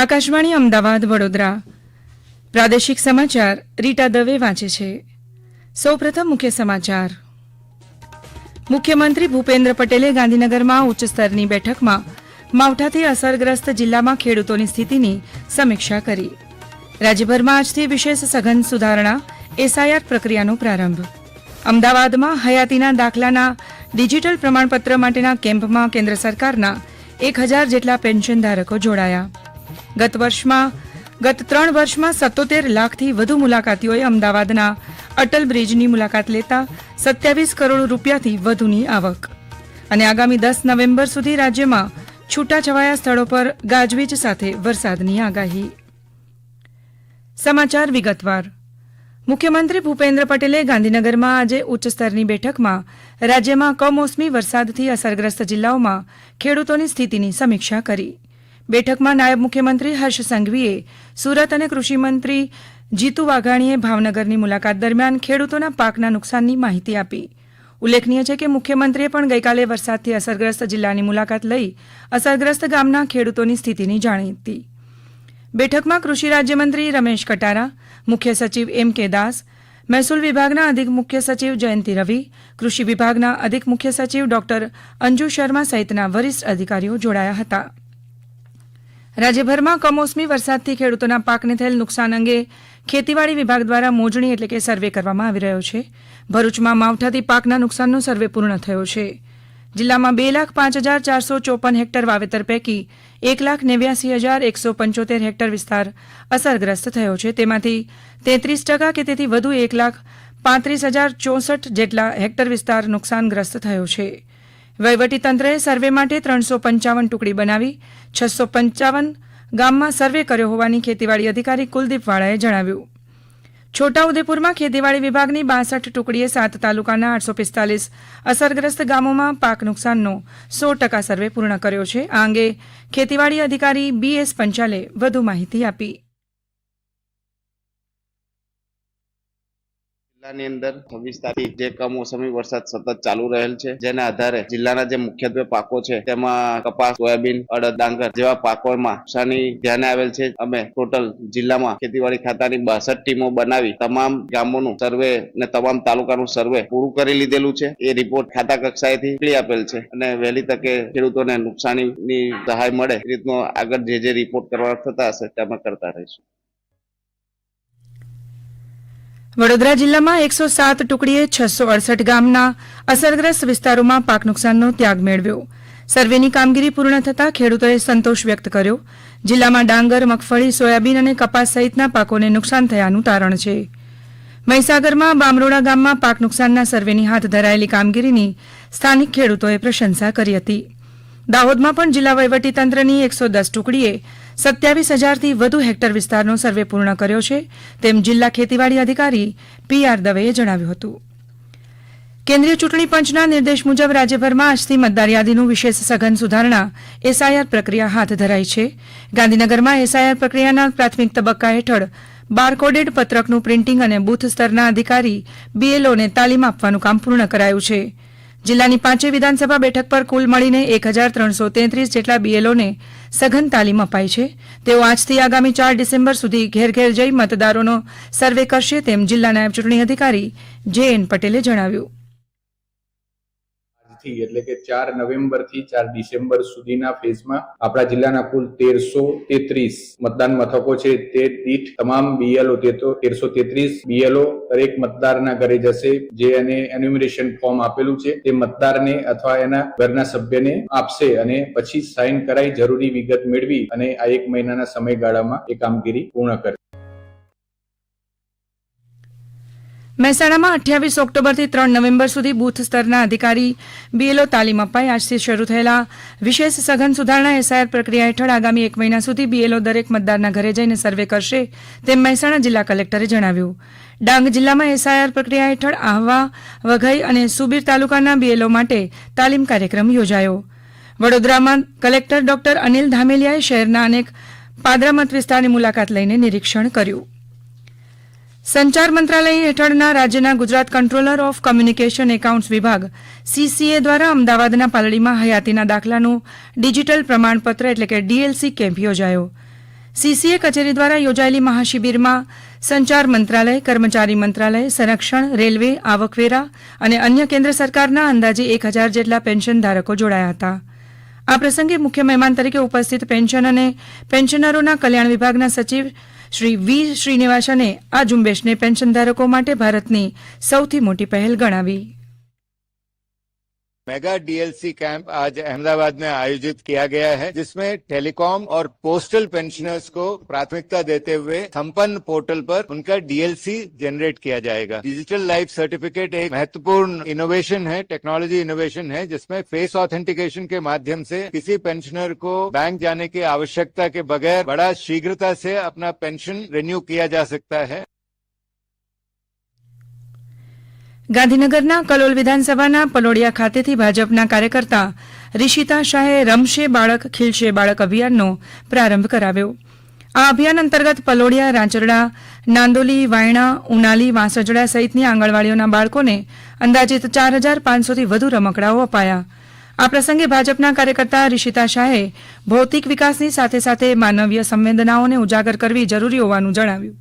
આકાશવાણી અમદાવાદ, વડોદરા. પ્રાદેશિક સમાચાર રીટા દવે વાંચે છે. સૌપ્રથમ મુખ્ય સમાચાર. મુખ્યમંત્રી ભૂપેન્દ્ર પટેલે ગાંધીનગરમાં ઉચ્ચ સ્તરની બેઠકમાં માવઠાથી અસરગ્રસ્ત જિલ્લામાં ખેડૂતોની સ્થિતિની સમીક્ષા કરી. રાજ્યભરમાં આજથી વિશેષ સઘન સુધારણા, એસઆઈઆર પ્રક્રિયાનો પ્રારંભ. અમદાવાદમાં હયાતીના દાખલાના ડિજિટલ પ્રમાણપત્ર માટેના કેમ્પમાં કેન્દ્ર સરકારના એક હજાર જેટલા પેન્શન ધારકો જોડાયા. ગત વર્ષમાં, ગત ત્રણ વર્ષમાં સત્તોતેર લાખથી વધુ મુલાકાતીઓએ અમદાવાદના અટલ બ્રિજની મુલાકાત લેતા સત્યાવીસ કરોડ રૂપિયાથી વધુની આવક. અને આગામી દસ નવેમ્બર સુધી રાજ્યમાં છૂટાછવાયા સ્થળો પર ગાજવીજ સાથે વરસાદની આગાહી. સમાચાર વિગતવાર. મુખ્યમંત્રી ભૂપેન્દ્ર પટેલે ગાંધીનગરમાં આજે ઉચ્ચ સ્તરની બેઠકમાં રાજ્યમાં કમોસમી વરસાદથી અસરગ્રસ્ત જિલ્લાઓમાં ખેડૂતોની સ્થિતિની સમીક્ષા કરી. બેઠકમાં નાયબ મુખ્યમંત્રી હર્ષ સંઘવીએ, સુરત અને કૃષિમંત્રી જીતુ વાઘાણીએ ભાવનગરની મુલાકાત દરમિયાન ખેડૂતોના પાકના નુકસાનની માહિતી આપી. ઉલ્લેખનીય છે કે મુખ્યમંત્રીએ પણ ગઈકાલે વરસાદથી અસરગ્રસ્ત જિલ્લાની મુલાકાત લઈ અસરગ્રસ્ત ગામના ખેડૂતોની સ્થિતિની જાણી હતી. બેઠકમાં કૃષિ રાજ્યમંત્રી રમેશ કટારા, મુખ્ય સચિવ એમ કે દાસ, મહેસૂલ વિભાગના અધિક મુખ્ય સચિવ જયંતિ રવિ, કૃષિ વિભાગના અધિક મુખ્ય સચિવ ડોક્ટર અંજુ શર્મા સહિતના વરિષ્ઠ અધિકારીઓ જોડાયા હતા. રાજ્યભરમાં કમોસમી વરસાદથી ખેડૂતોના પાકને થયેલ નુકસાન અંગે ખેતીવાડી વિભાગ દ્વારા મોજણી એટલે કે સર્વે કરવામાં આવી રહ્યો છે. ભરૂચમાં માવઠાથી પાકના નુકસાનનો સર્વે પૂર્ણ થયો છે. જિલ્લામાં બે લાખ પાંચ હજાર ચારસો ચોપન હેક્ટર વાવેતર પૈકી એક લાખ નેવ્યાસી હજાર એકસો પંચોતેર હેક્ટર વિસ્તાર અસરગ્રસ્ત થયો છે. તેમાંથી તેત્રીસ ટકા કે તેથી વધુ એક લાખ પાંત્રીસ હજાર ચોસઠ જેટલા હેક્ટર વિસ્તાર નુકસાનગ્રસ્ત થયો છે. વહીવટીતંત્રએ સર્વે માટે ત્રણસો પંચાવન ટુકડી બનાવી, છસો પંચાવન ગામમાં સર્વે કર્યો હોવાની ખેતીવાડી અધિકારી કુલદીપ વાળાએ જણાવ્યું. છોટાઉદેપુરમાં ખેતીવાડી વિભાગની બાસઠ ટુકડીએ સાત તાલુકાના આઠસો પિસ્તાલીસ અસરગ્રસ્ત ગામોમાં પાક નુકસાનનો સો ટકા સર્વે પૂર્ણ કર્યો છે. આ અંગે ખેતીવાડી અધિકારી બી એસ પંચાલે વધુ માહિતી આપી. જિલ્લાની અંદર છવ્વીસ તારીખ જે કમોસમી વરસાદ સતત ચાલુ રહેલ છે, જેના આધારે જિલ્લાના જે મુખ્યત્વે પાકો છે, તેમાં કપાસ, સોયાબીન, અડદ, ડાંગર જેવા પાકોમાં નુકસાની ધ્યાને આવેલ છે. અમે ટોટલ જિલ્લામાં ખેતીવાડી ખાતાની બાસઠ ટીમો બનાવી તમામ ગામોનું સર્વે ને તમામ તાલુકાનું સર્વે પૂરું કરી લીધેલું છે. એ રિપોર્ટ ખાતા કક્ષાએથી મોકલી આપેલ છે અને વહેલી તકે ખેડૂતોને નુકસાનીની સહાય મળે એ રીતનો આગળ જે જે રિપોર્ટ કરવા થતા હશે તે અમે કરતા રહીશું. વડોદરા જિલ્લામાં એકસો સાત ટુકડીએ છસો અડસઠ ગામના અસરગ્રસ્ત વિસ્તારોમાં પાક નુકસાનનો ત્યાગ મેળવ્યો. સર્વેની કામગીરી પૂર્ણ થતાં ખેડૂતોએ સંતોષ વ્યક્ત કર્યો. જિલ્લામાં ડાંગર, મગફળી, સોયાબીન અને કપાસ સહિતના પાકોને નુકસાન થયાનું તારણ છે. મહીસાગરમાં બામરોડા ગામમાં પાક નુકસાનના સર્વેની હાથ ધરાયેલી કામગીરીની સ્થાનિક ખેડૂતોએ પ્રશંસા કરી હતી. દાહોદમાં પણ જિલ્લા વહીવટીતંત્રની એકસો દસ ટુકડીએ સત્યાવીસ હજારથી વધુ હેક્ટર વિસ્તારનો સર્વે પૂર્ણ કર્યો છે, તેમ જિલ્લા ખેતીવાડી અધિકારી પી આર દવેએ જણાવ્યું હતું. કેન્દ્રીય ચૂંટણી પંચના નિર્દેશ મુજબ રાજ્યભરમાં આજથી મતદાર યાદીનું વિશેષ સઘન સુધારણા એસઆઈઆર પ્રક્રિયા હાથ ધરાઈ છે. ગાંધીનગરમાં એસઆઈઆર પ્રક્રિયાના પ્રાથમિક તબક્કા હેઠળ બારકોડેડ પત્રકનું પ્રિન્ટિંગ અને બૂથ સ્તરના અધિકારી બીએલઓને તાલીમ આપવાનું કામ પૂર્ણ કરાયું છે. જિલ્લાની પાંચેય વિધાનસભા બેઠક પર કુલ મળીને એક હજાર ત્રણસો તેત્રીસ જેટલા બીએલઓને સઘન તાલીમ અપાઈ છે. તેઓ આજથી આગામી ચાર ડિસેમ્બર સુધી ઘેર ઘેર જઈ મતદારોનો સર્વે કરશે તેમ જિલ્લા નાયબ ચૂંટણી અધિકારી જે એન પટેલે જણાવ્યું. આજથી એટલે કે ચાર નવેમ્બરથી ચાર ડિસેમ્બર સુધીના ફેઝમાં આપણા જિલ્લાના કુલ તેરસો તેત્રીસ મતદાન મથકો છે. તે દીઠ તમામ બીએલઓ તેરસો તેત્રીસ બીએલઓ દરેક મતદારના ઘરે જશે, જે એને એન્યુમરેશન ફોર્મ આપેલું છે. તે મતદારને અથવા એના ઘરના સભ્યને આપશે અને પછી સાઇન કરાઈ જરૂરી વિગત મેળવી અને આ એક મહિનાના સમયગાળામાં એ કામગીરી પૂર્ણ કરશે મહેસાણામાં અઠ્યાવીસ ઓક્ટોબરથી ત્રણ નવેમ્બર સુધી બૂથ સ્તરના અધિકારી બીએલઓ તાલીમ અપાઈ. આજથી શરૂ થયેલા વિશેષ સઘન સુધારણા એસઆઈઆર પ્રક્રિયા હેઠળ આગામી એક મહિના સુધી બીએલઓ દરેક મતદારના ઘરે જઈને સર્વે કરશે તેમ મહેસાણા જિલ્લા કલેક્ટરે જણાવ્યું. ડાંગ જિલ્લામાં એસઆઈઆર પ્રક્રિયા હેઠળ આહવા, વઘઈ અને સુબીર તાલુકાના બીએલઓ માટે તાલીમ કાર્યક્રમ યોજાયો. વડોદરામાં કલેક્ટર ડોક્ટર અનિલ ધામેલિયાએ શહેરના અનેક પાદરા મત વિસ્તારની મુલાકાત લઈને નિરીક્ષણ કર્યું. સંચાર મંત્રાલય હેઠળના રાજ્યના Gujarat controller of communication accounts વિભાગ, સીસીએ દ્વારા અમદાવાદના પાલડીમાં હયાતીના દાખલાનું ડિજિટલ પ્રમાણપત્ર એટલે કે ડીએલસી કેમ્પ યોજાયો. સીસીએ કચેરી દ્વારા યોજાયેલી મહાશિબિરમાં સંચાર મંત્રાલય, કર્મચારી મંત્રાલય, સંરક્ષણ, રેલવે, આવકવેરા અને અન્ય કેન્દ્ર સરકારના અંદાજે એક હજાર જેટલા પેન્શન ધારકો જોડાયા હતા. આ પ્રસંગે મુખ્ય મહેમાન તરીકે ઉપસ્થિત પેન્શન અને પેન્શનરોના કલ્યાણ વિભાગના સચિવ શ્રી વી શ્રીનિવાસને આ ઝુંબેશને પેન્શનધારકો માટે ભારતની સૌથી મોટી પહેલ ગણાવી. मेगा डीएलसी कैंप आज अहमदाबाद में आयोजित किया गया है, जिसमें टेलीकॉम और पोस्टल पेंशनर्स को प्राथमिकता देते हुए संपन्न पोर्टल पर उनका डीएलसी जनरेट किया जाएगा। डिजिटल लाइफ सर्टिफिकेट एक महत्वपूर्ण इनोवेशन है, टेक्नोलॉजी इनोवेशन है, जिसमें फेस ऑथेंटिकेशन के माध्यम से किसी पेंशनर को बैंक जाने की आवश्यकता के बगैर बड़ा शीघ्रता से अपना पेंशन रिन्यू किया जा सकता है। ગાંધીનગરના કલોલ વિધાનસભાના પલોડિયા ખાતેથી ભાજપના કાર્યકર્તા રિશિતા શાહે રમશે બાળક, ખીલશે બાળક અભિયાનનો પ્રારંભ કરાવ્યો. આ અભિયાન અંતર્ગત પલોડિયા, રાંચરડા, નાંદોલી, વાયણા, ઉનાલી, વાંસજડા સહિતની આંગણવાડીઓના બાળકોને અંદાજિત ચાર હજાર પાંચસોથી વધુ રમકડાઓ અપાયા. આ પ્રસંગે ભાજપના કાર્યકર્તા રિશિતા શાહે ભૌતિક વિકાસની સાથે સાથે માનવીય સંવેદનાઓને ઉજાગર કરવી જરૂરી હોવાનું જણાવ્યું.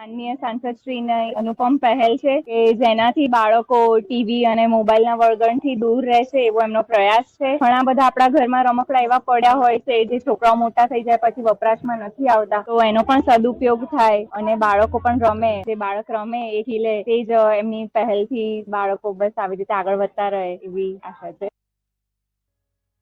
માનનીય સાંસદશ્રીની અનુપમ પહેલ છે કે જેનાથી બાળકો ટીવી અને મોબાઈલના વળગણથી દૂર રહેશે એવો એમનો પ્રયાસ છે. ઘણા બધા આપણા ઘરમાં રમકડા એવા પડ્યા હોય છે જે છોકરાઓ મોટા થઈ જાય પછી વપરાશમાં નથી આવતા. તો એનો પણ સદુપયોગ થાય અને બાળકો પણ રમે. જે બાળક રમે એ ખીલે. તે જ એમની પહેલથી બાળકો બસ આવી રીતે આગળ વધતા રહે એવી આશા છે.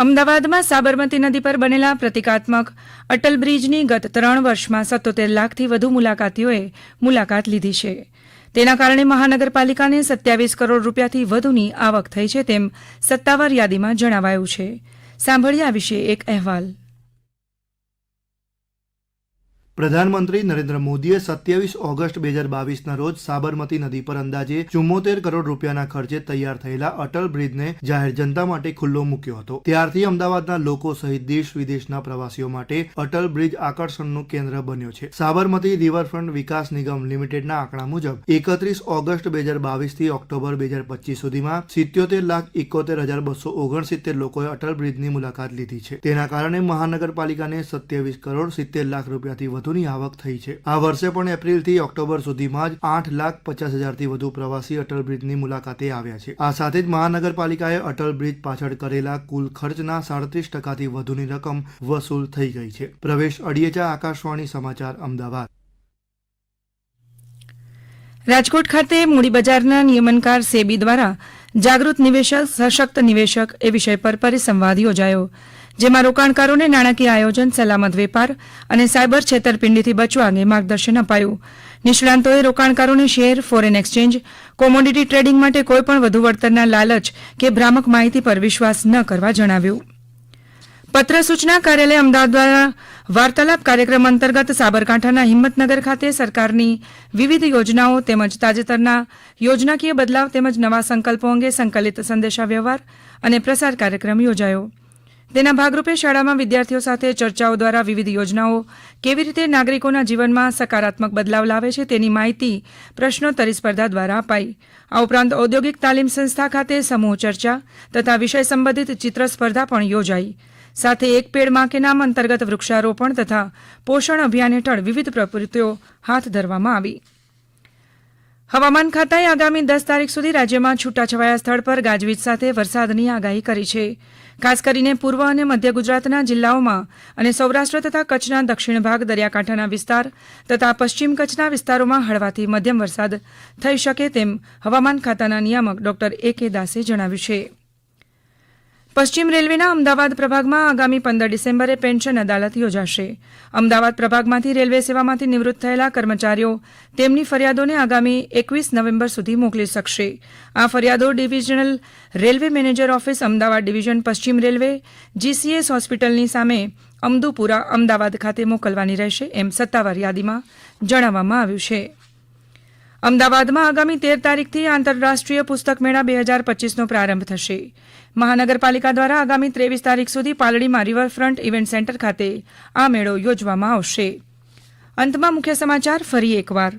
અમદાવાદમાં સાબરમતી નદી પર બનેલા પ્રતિકાત્મક અટલ બ્રિજની ગત ત્રણ વર્ષમાં સત્તોતેર લાખથી વધુ મુલાકાતીઓએ મુલાકાત લીધી છે. તેના કારણે મહાનગરપાલિકાને સત્યાવીસ કરોડ રૂપિયાથી વધુની આવક થઈ છે તેમ સત્તાવાર યાદીમાં જણાવાયું છે. સાંભળીએ આ વિશે એક અહેવાલ. પ્રધાનમંત્રી નરેન્દ્ર મોદીએ સત્યાવીસ ઓગસ્ટ બે હજાર બાવીસના રોજ સાબરમતી નદી પર અંદાજે ચુમ્મોતેર કરોડ રૂપિયાના ખર્ચે તૈયાર થયેલા અટલ બ્રિજને જાહેર જનતા માટે ખુલ્લો મૂક્યો હતો. ત્યારથી અમદાવાદના લોકો સહિત દેશ વિદેશના પ્રવાસીઓ માટે અટલ બ્રિજ આકર્ષણનું કેન્દ્ર બન્યો છે. સાબરમતી રિવરફ્રન્ટ વિકાસ નિગમ લિમિટેડના આંકડા મુજબ, એકત્રીસ ઓગસ્ટ બે હજાર બાવીસથી ઓક્ટોબર બે હજાર પચીસ સુધીમાં સિત્યોતેર લાખ એકોતેર હજાર બસો ઓગણસિત્તેર લોકોએ અટલ બ્રિજની મુલાકાત લીધી છે. તેના કારણે મહાનગરપાલિકાને સત્યાવીસ કરોડ સિત્તેર લાખ રૂપિયાથી વધુની આવક થઈ છે. આ વર્ષે પણ એપ્રિલથી ઓક્ટોબર સુધીમાં જ આઠ લાખ પચાસ હજારથી વધુ પ્રવાસી અટલ બ્રિજની મુલાકાતે આવ્યા છે. આ સાથે જ મહાનગરપાલિકાએ અટલ બ્રિજ પાછળ કરેલા કુલ ખર્ચના સાડત્રીસ ટકાથી વધુની રકમ વસૂલ થઈ ગઈ છે. પ્રવેશ અડિયેચા, આકાશવાણી સમાચાર, અમદાવાદ. રાજકોટ ખાતે મૂડી બજારના નિયમનકાર સેબી દ્વારા જાગૃત નિવેશક, સશક્ત નિવેશક એ વિષય પર પરિસંવાદ યોજાયો. જેમાં રોકાણકારોને નાણાકીય આયોજન, સલામત વેપાર અને સાયબર છેતરપિંડીથી બચવા અંગે માર્ગદર્શન અપાયું. નિષ્ણાંતોએ રોકાણકારોને share, foreign exchange, commodity trading માટે કોઈપણ વધુ વળતરના લાલચ કે ભ્રામક માહિતી પર વિશ્વાસ ન કરવા જણાવ્યું. પત્ર સૂચના કાર્યાલય અમદાવાદ દ્વારા વાર્તાલાપ કાર્યક્રમ અંતર્ગત સાબરકાંઠાના હિંમતનગર ખાતે સરકારની વિવિધ યોજનાઓ તેમજ તાજેતરના યોજનાકીય બદલાવ તેમજ નવા સંકલ્પો અંગે સંકલિત સંદેશાવ્યવહાર અને પ્રસાર કાર્યક્રમ યોજાયો. તેના ભાગરૂપે શાળામાં વિદ્યાર્થીઓ સાથે ચર્ચાઓ દ્વારા વિવિધ યોજનાઓ કેવી રીતે નાગરિકોના જીવનમાં સકારાત્મક બદલાવ લાવે છે તેની માહિતી પ્રશ્નોત્તરી સ્પર્ધા દ્વારા અપાઈ. આ ઉપરાંત ઔદ્યોગિક તાલીમ સંસ્થા ખાતે સમૂહ ચર્ચા તથા વિષય સંબંધિત ચિત્ર સ્પર્ધા પણ યોજાઈ. સાથે એક પેડમાં કે નામ અંતર્ગત વૃક્ષારોપણ તથા પોષણ અભિયાન હેઠળ વિવિધ પ્રવૃત્તિઓ હાથ ધરવામાં આવી. હવામાન ખાતાએ આગામી દસ તારીખ સુધી રાજ્યમાં છૂટાછવાયા સ્થળ પર ગાજવીજ સાથે વરસાદની આગાહી કરી છે. ખાસ કરીને પૂર્વ અને મધ્ય ગુજરાતના જિલ્લાઓમાં અને સૌરાષ્ટ્ર તથા કચ્છના દક્ષિણ ભાગ દરિયાકાંઠાના વિસ્તાર તથા પશ્ચિમ કચ્છના વિસ્તારોમાં હળવાથી મધ્યમ વરસાદ થઈ શકે તેમ હવામાન ખાતાના નિયામક ડોક્ટર એ કે દાસે જણાવ્યું છે. પશ્ચિમ રેલવેના અમદાવાદ પ્રભાગમાં આગામી પંદર ડિસેમ્બરે પેન્શન અદાલત યોજાશે. અમદાવાદ પ્રભાગમાંથી રેલવે સેવામાંથી નિવૃત્ત થયેલા કર્મચારીઓ તેમની ફરિયાદોને આગામી એકવીસ નવેમ્બર સુધી મોકલી શકશે. આ ફરિયાદો divisional railway manager office Ahmedabad division પશ્ચિમ રેલવે, જીસીએસ હોસ્પિટલની સામે અમદુપુરા અમદાવાદ ખાતે મોકલવાની રહેશે એમ સત્તાવાર યાદીમાં જણાવવામાં આવ્યું છે. અમદાવાદમાં આગામી તેર તારીખથી આંતરરાષ્ટ્રીય પુસ્તક મેળા બે હજાર પચીસનો પ્રારંભ થશે. મહાનગરપાલિકા દ્વારા આગામી ત્રેવીસ તારીખ સુધી પાલડીમાં રિવરફ્રન્ટ ઇવેન્ટ સેન્ટર ખાતે આ મેળો યોજવામાં આવશે. અંતમાં મુખ્ય સમાચાર ફરી એકવાર.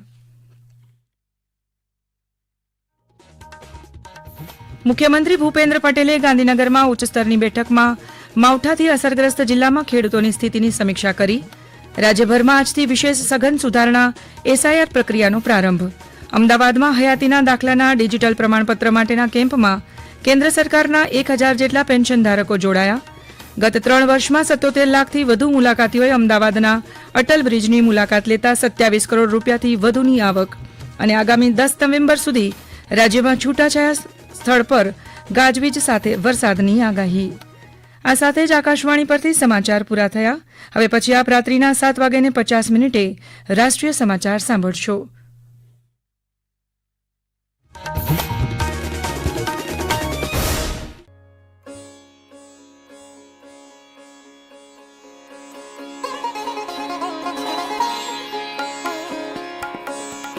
મુખ્યમંત્રી ભૂપેન્દ્ર પટેલે ગાંધીનગરમાં ઉચ્ચ સ્તરની બેઠકમાં માવઠાથી અસરગ્રસ્ત જિલ્લામાં ખેડૂતોની સ્થિતિની સમીક્ષા કરી. રાજ્યભરમાં આજથી વિશેષ સઘન સુધારણા એસઆઈઆર પ્રક્રિયાનો પ્રારંભ. અમદાવાદમાં હયાતીના દાખલાના ડિજિટલ પ્રમાણપત્ર માટેના કેમ્પમાં કેન્દ્ર સરકારના એક હજાર જેટલા પેન્શન ધારકો જોડાયા. ગત ત્રણ વર્ષમાં સત્તોતેર લાખથી વધુ મુલાકાતીઓએ અમદાવાદના અટલ બ્રિજની મુલાકાત લેતા સત્યાવીસ કરોડ રૂપિયાથી વધુની આવક અને આગામી દસ નવેમ્બર સુધી રાજ્યમાં છૂટાછાયા સ્થળ પર ગાજવીજ સાથે વરસાદની આગાહી. આ સાથે જ આકાશવાણી પરથી સમાચાર પૂરા થયા. હવે પછી આપ રાત્રિના સાત વાગ્યાને પચાસ મિનિટે રાષ્ટ્રીય સમાચાર સાંભળશો.